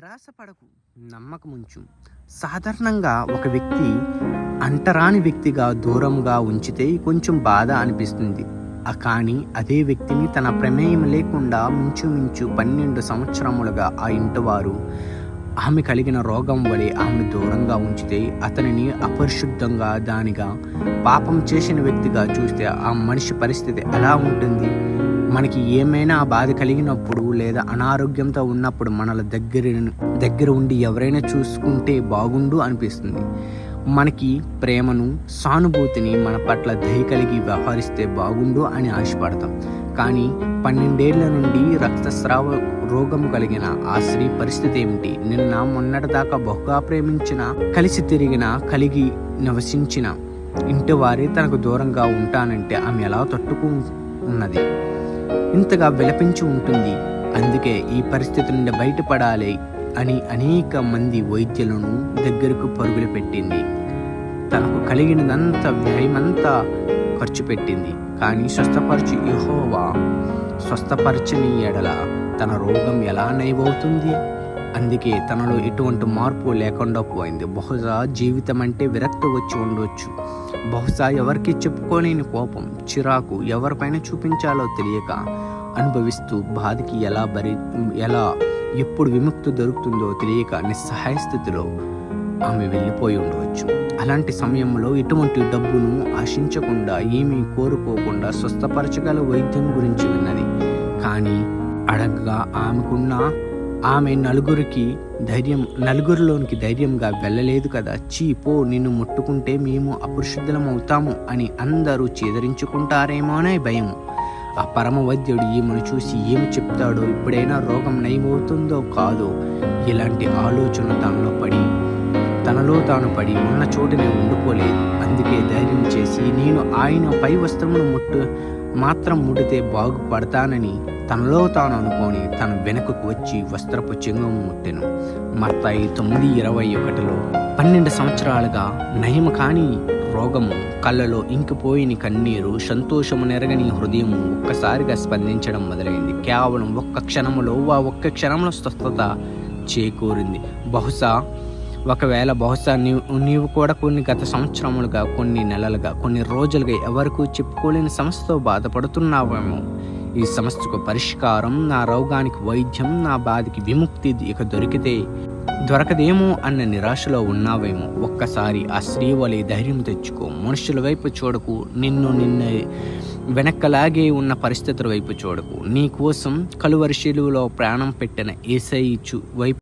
నిరాశపడకు నమ్మకముంచు. సాధారణంగా ఒక వ్యక్తి అంటరాని వ్యక్తిగా దూరంగా ఉంచితే కొంచెం బాధ అనిపిస్తుంది. కానీ అదే వ్యక్తిని తన ప్రమేయం లేకుండా మించుమించు పన్నెండు సంవత్సరములుగా ఆ ఇంటివారు ఆమె కలిగిన రోగం వలె ఆమె దూరంగా ఉంచితే అతనిని అపరిశుద్ధంగా దానిగా పాపం చేసిన వ్యక్తిగా చూస్తే ఆ మనిషి పరిస్థితి ఎలా ఉంటుంది? మనకి ఏమైనా బాధ కలిగినప్పుడు లేదా అనారోగ్యంతో ఉన్నప్పుడు మనల దగ్గర దగ్గర ఉండి ఎవరైనా చూసుకుంటే బాగుండు అనిపిస్తుంది. మనకి ప్రేమను సానుభూతిని మన పట్ల దయ కలిగి వ్యవహరిస్తే బాగుండు అని ఆశపడతాం. కానీ పన్నెండేళ్ళ నుండి రక్తస్రావ రోగం కలిగిన ఆ స్త్రీ పరిస్థితి ఏమిటి? నిన్న మొన్నటిదాకా బహుగా ప్రేమించిన కలిసి తిరిగిన కలిగి నివసించిన ఇంటివారి తనకు దూరంగా ఉంటానంటే ఆమె ఎలా తట్టుకు ఉన్నది ఇంతగా విలపించి ఉంటుంది. అందుకే ఈ పరిస్థితి నుండి బయటపడాలి అని అనేక మంది వైద్యులను దగ్గరకు పరుగులు పెట్టింది. తనకు కలిగినదంత వ్యయమంతా ఖర్చు పెట్టింది. కానీ స్వస్థపరచు యహోవా స్వస్థపరచని ఎడల తన రోగం ఎలా నయమవుతుంది? అందుకే తనలో ఎటువంటి మార్పు లేకుండా పోయింది. బహుశా జీవితం అంటే విరక్తి వచ్చి ఉండొచ్చు. బహుశా ఎవరికి చెప్పుకోలేని కోపం చిరాకు ఎవరిపైన చూపించాలో తెలియక అనుభవిస్తూ బాధకి ఎలా బరి ఎలా ఎప్పుడు విముక్తి దొరుకుతుందో తెలియక నిస్సహాయ స్థితిలో ఆమె వెళ్ళిపోయి ఉండవచ్చు. అలాంటి సమయంలో ఎటువంటి డబ్బును ఆశించకుండా ఏమీ కోరుకోకుండా స్వస్థపరచగల వైద్యం గురించి విన్నది. కానీ అడగగా ఆమెకున్న ఆమె నలుగురికి ధైర్యం నలుగురిలోనికి ధైర్యంగా వెళ్ళలేదు కదా. చీ పో నిన్ను ముట్టుకుంటే మేము అపరిశుద్ధులం అని అందరూ చేదరించుకుంటారేమో అనే భయం ఆ పరమవైద్యుడు ఈమెను చూసి ఏమి చెప్తాడో ఇప్పుడైనా రోగం నయమవుతుందో కాదో ఇలాంటి ఆలోచన తనలో పడి తనలో తాను పడి ఉన్న చోటనే ఉండిపోలేదు. అందుకే ధైర్యం చేసి నేను ఆయన పై వస్త్రమును ముట్టు మాత్రం ముడితే బాగుపడతానని తనలో తాను అనుకొని తన వెనుకకు వచ్చి వస్త్రపు చెంగం ముట్టెను. మత్తాయి తొమ్మిది ఇరవై ఒకటిలో పన్నెండు సంవత్సరాలుగా నయం కాని రోగము కళ్ళలో ఇంకిపోయిన కన్నీరు సంతోషము నెరగని హృదయము ఒక్కసారిగా స్పందించడం మొదలైంది. కేవలం ఒక్క క్షణములో ఆ ఒక్క క్షణంలో స్వస్థత చేకూరింది. బహుశా ఒకవేళ బహుశా నీవు నీవు కూడా కొన్ని గత సంవత్సరములుగా కొన్ని నెలలుగా కొన్ని రోజులుగా ఎవరికూ చెప్పుకోలేని సమస్యతో బాధపడుతున్నావేమో. ఈ సమస్యకు పరిష్కారం నా రోగానికి వైద్యం నా బాధకి విముక్తి ఇక దొరికితే దొరకదేమో అన్న నిరాశలో ఉన్నావేమో. ఒక్కసారి ఆ స్త్రీ వలె ధైర్యం తెచ్చుకో. మనుషుల వైపు చూడకు. నిన్ను నిన్న వెనక్కలాగే ఉన్న పరిస్థితుల వైపు చూడకు. నీ కోసం కలువరి శిలువలో ప్రాణం పెట్టిన ఏసై వైపు